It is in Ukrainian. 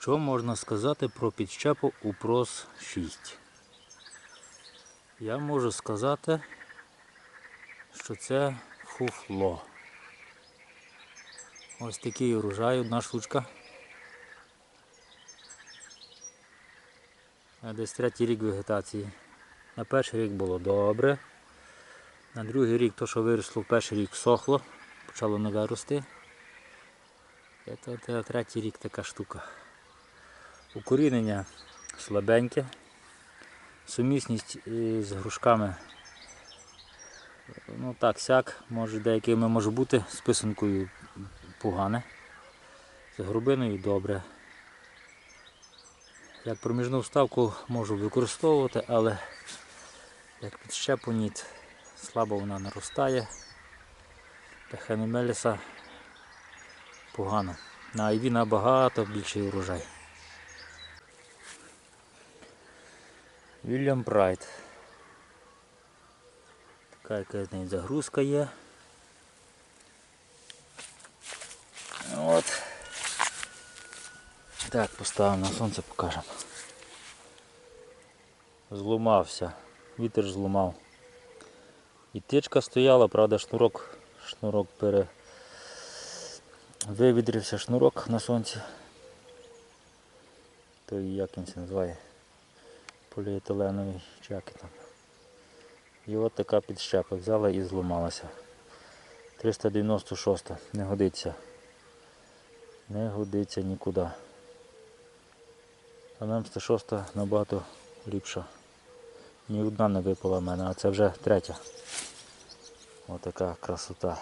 Що можна сказати про підщепу Упрос 6? Я можу сказати, що це фуфло. Ось такий урожай, одна штучка. Десь третій рік вегетації. На перший рік було добре. На другий рік то, що виросло в перший рік всохло, почало нове рости. І то, то третій рік така штука. Укорінення слабеньке. Сумісність з грушками ну так сяк, може деякими може бути, з писанкою погане, з грубиною добре. Як проміжну вставку можу використовувати, але як підщепу ніт, слабо вона наростає. Та хенемеліса погано. На айві набагато більший урожай. Вільям Прайд. Така якась загрузка є. От. Так, поставимо на сонце, покажемо. Зломався. Вітер зломав. І тичка стояла, правда, шнурок, шнурок пере... Вивідрився шнурок на сонці. Той як він це називає? Поліетиленовий чи як там. І от така підщепа взяла і зламалася. 396 не годиться. Не годиться нікуди. А нам 106 набагато ліпша. Ні одна не випала в мене, а це вже третя. Отака красота.